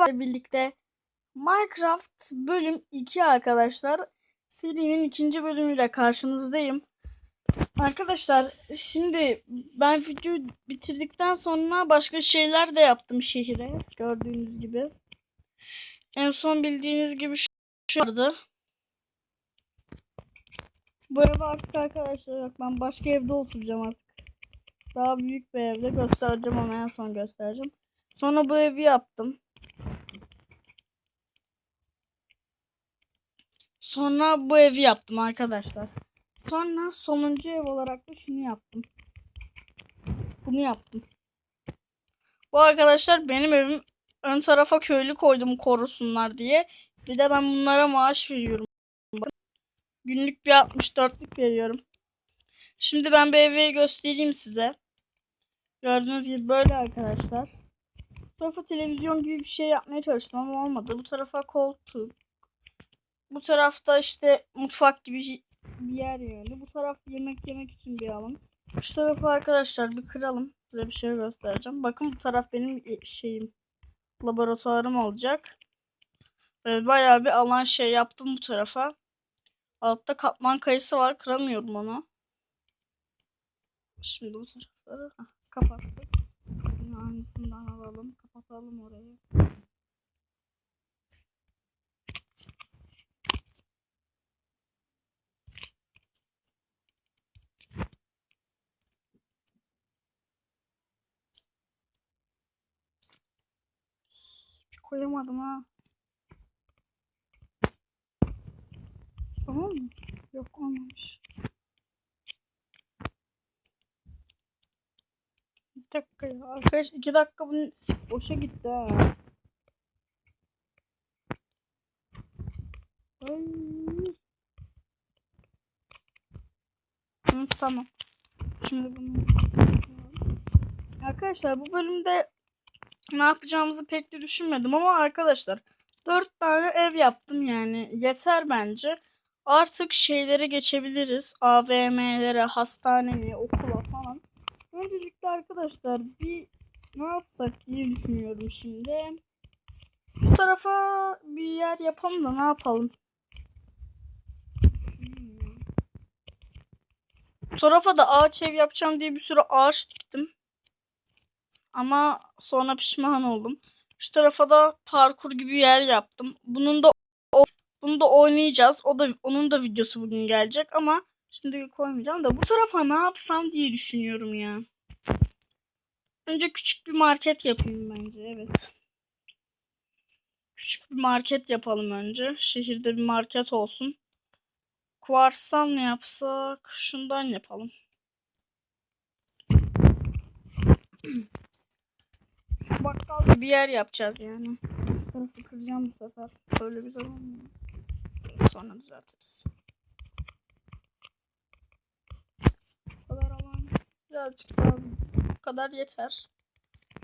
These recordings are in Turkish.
Merhaba birlikte Minecraft bölüm 2 arkadaşlar. Serinin ikinci bölümüyle karşınızdayım. Arkadaşlar şimdi ben videoyu bitirdikten sonra başka şeyler de yaptım şehire. Gördüğünüz gibi. En son bildiğiniz gibi şu vardı. Bu ev artık arkadaşlar yok ben başka evde oturacağım artık. Daha büyük bir evde göstereceğim ama en son göstereceğim. Sonra bu evi yaptım. Sonra bu evi yaptım arkadaşlar. Sonra sonuncu ev olarak da şunu yaptım. Bunu yaptım. Bu arkadaşlar benim evim ön tarafa köylü koydum korusunlar diye. Bir de ben bunlara maaş veriyorum. Günlük bir 64'lük veriyorum. Şimdi ben bir evi göstereyim size. Gördüğünüz gibi böyle arkadaşlar. Bu tarafa televizyon gibi bir şey yapmaya çalıştım ama olmadı. Bu tarafa koltuk. Bu tarafta işte mutfak gibi bir yer yani. Bu taraf yemek yemek için bir alan. Şu tarafı arkadaşlar bir kıralım. Size bir şey göstereceğim. Bakın bu taraf benim şeyim. Laboratuvarım olacak. Evet, bayağı bir alan şey yaptım bu tarafa. Altta katman kayısı var. Kıramıyorum onu. Şimdi bu tarafları kapattık. Aynısından alalım. Kapatalım orayı. Koyamadım ha. Tamam mı? Yok olmamış. Bir dakika ya. Arkadaş iki dakika bunun boşa gitti ha. Ay. Hı, tamam. Şimdi bunu Arkadaşlar bu bölümde ne yapacağımızı pek de düşünmedim ama arkadaşlar dört tane ev yaptım yani yeter bence. Artık şeylere geçebiliriz. AVM'lere, hastaneye, okula falan. Öncelikle arkadaşlar bir ne yapsak diye düşünüyorum şimdi. Bu tarafa bir yer yapalım da ne yapalım? Bu tarafa da ağaç ev yapacağım diye bir sürü ağaç diktim. Ama sonra pişman oldum. Şu tarafa da parkur gibi yer yaptım. Bunun da bunu da oynayacağız. O da onun da videosu bugün gelecek ama şimdi koymayacağım da bu tarafa ne yapsam diye düşünüyorum ya. Önce küçük bir market yapayım bence. Evet. Küçük bir market yapalım önce. Şehirde bir market olsun. Kuvarstan mı yapsak? Şundan yapalım. Şu bakkalda bir yer yapacağız yani. Şu tarafı kıracağım bu sefer. Böyle güzel olmuyor. Sonra düzeltiriz. Bu kadar alan birazcık daha bu kadar yeter.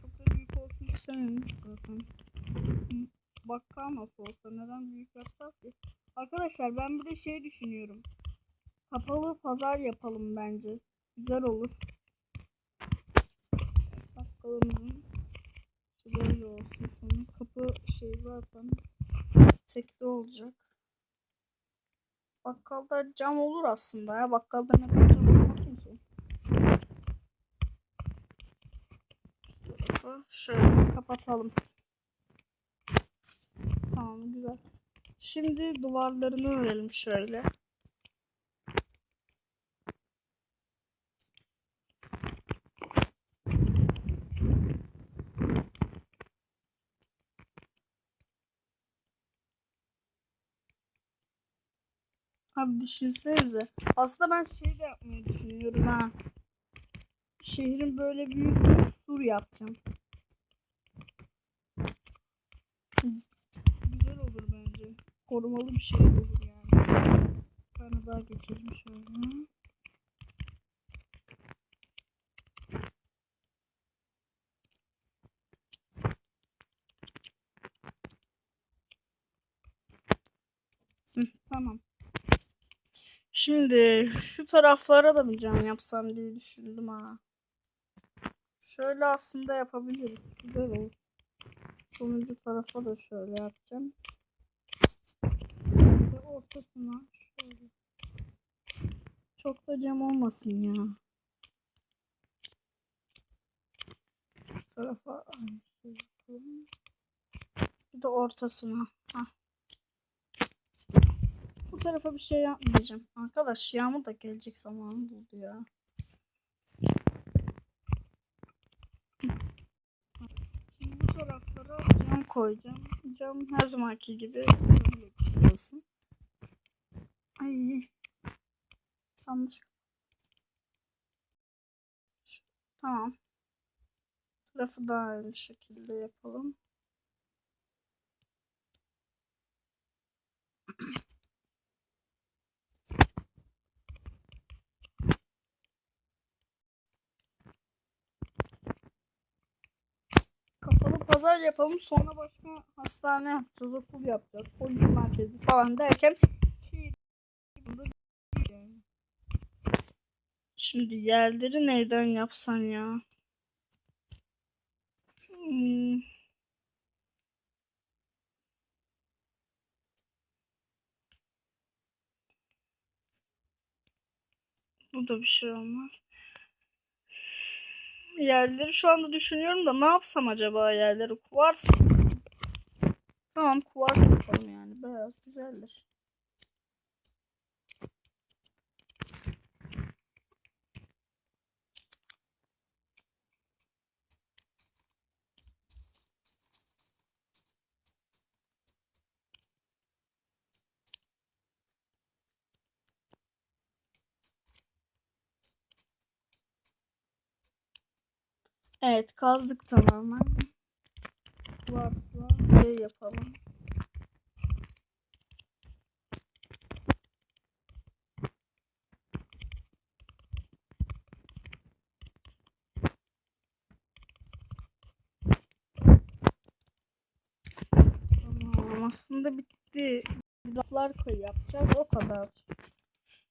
Çok da büyük olsun istemiyorum zaten. Bakkal nasıl olsa neden büyük yapacağız ki? Arkadaşlar ben bir de şey düşünüyorum. Kapalı pazar yapalım bence. Güzel olur. Bakkalımızın böyle olsun. Sonra kapı şey zaten tekli olacak. Bakkalda cam olur aslında ya. Bakkalda ne kadar cam olmasın ki? Şöyle kapatalım. Tamam güzel. Şimdi duvarlarını örelim şöyle. Abi düşünsenize. Aslında ben şey de yapmayı düşünüyorum ha. Şehrin böyle büyük bir sur yapacağım. Güzel olur bence. Korumalı bir şey olur yani. Bir tane daha geçelim şöyle. Hı, tamam. Şimdi şu taraflara da bir cam yapsam diye düşündüm ha. Şöyle aslında yapabiliriz. Güzel olur. Sonuncu tarafa da şöyle yapacağım. Ve ortasına şöyle. Çok da cam olmasın ya. Şu tarafa aynı şey yapalım. Bir de ortasına. Hah. Tarafa bir şey yapmayacağım. Arkadaş yağmur da gelecek zamanı buldu ya. Şimdi bu taraflara cam koyacağım. Cam her zamanki gibi olsun. Ay. Yanlış. Tamam. Tarafı da aynı şekilde yapalım. Pazar yapalım sonra başka hastane yapacağız, okul yapacağız, polis merkezi falan derken şey- Şimdi yerleri neyden yapsan ya? Hmm. Bu da bir şey olmaz. Yerleri şu anda düşünüyorum da ne yapsam acaba yerleri? Kuvars? Tamam kuvars yapalım yani. Beyaz güzeldir. Evet kazdık tamamen. Varsa şey yapalım. Tamam aslında bitti. Raflar koy yapacağız o kadar.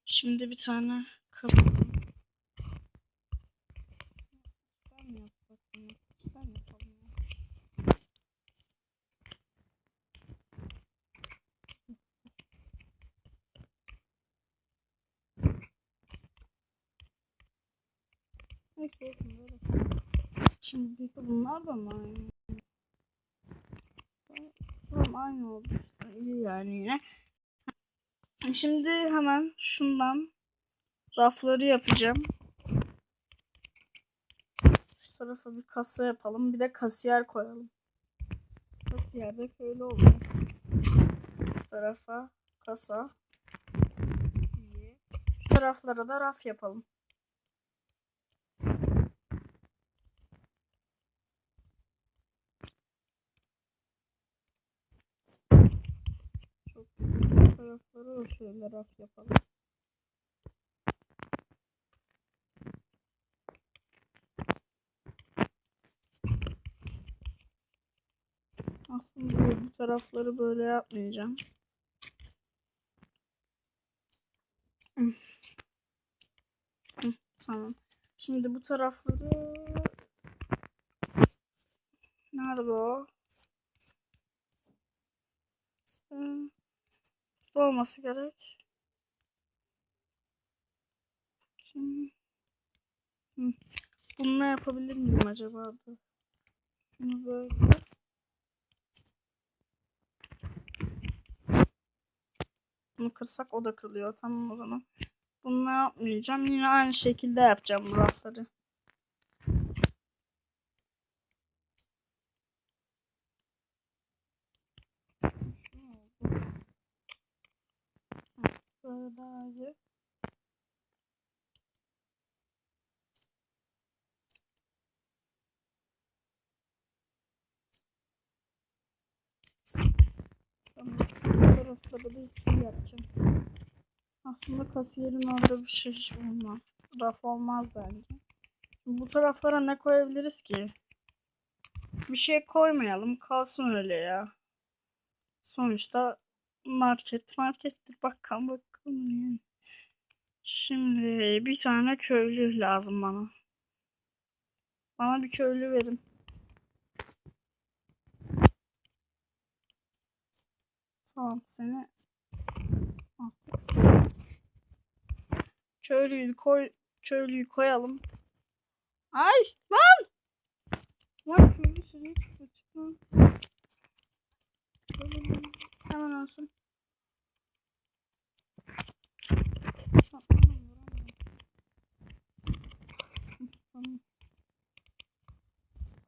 Şimdi bir tane kapı. Ben mi yapsak bunu? Ben yapalım. Şimdi bunlar da mı aynı? Tamam aynı oldu. İyi yani yine. Şimdi hemen şundan rafları yapacağım. Şu tarafa bir kasa yapalım. Bir de kasiyer koyalım. Kasiyer de şöyle oluyor. Şu tarafa kasa. İyi. Şu taraflara da raf yapalım. Çok güzel. Şu taraflara da şöyle raf yapalım. Aslında bu tarafları böyle yapmayacağım. Tamam. Şimdi bu tarafları nerede o? Bu olması gerek. Hı. Bununla yapabilir miyim acaba? Şunu böyle Bunu kırsak o da kırılıyor. Tamam o zaman. Bunu yapmayacağım. Yine aynı şekilde yapacağım bu rafları. Böyle daha iyi. şöyle yapacağım. Aslında kasiyerin orada bir şey olmaz. Raf olmaz bence. Bu taraflara ne koyabiliriz ki? Bir şey koymayalım. Kalsın öyle ya. Sonuçta market markettir. Bakalım bakalım. Şimdi bir tane köylü lazım bana. Bana bir köylü verin. Tamam seni Köylüyü koy köylüyü koyalım. Ay lan! Lan köylü şuraya çıktı çıktı. Hemen olsun.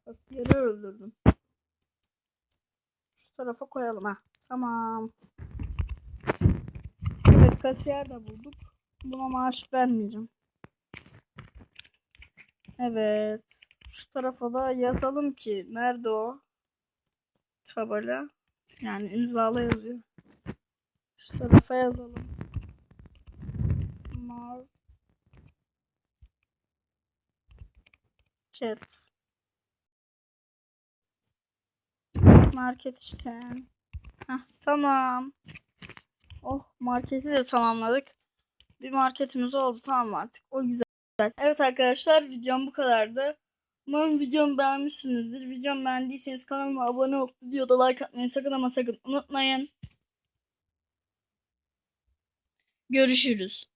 Kasiyeri öldürdüm. Şu tarafa koyalım ha. Tamam. Kasiyer de bulduk. Buna maaş vermeyeceğim. Evet. Şu tarafa da yazalım ki nerede o? Tabela. Yani imzala yazıyor. Şu tarafa yazalım. Market. Market işte. Heh, tamam. Marketi de tamamladık. Bir marketimiz oldu tamam artık. O güzel. Evet arkadaşlar videom bu kadardı. Umarım videomu beğenmişsinizdir. Videomu beğendiyseniz kanalıma abone olup videoda like atmayı sakın ama sakın unutmayın. Görüşürüz.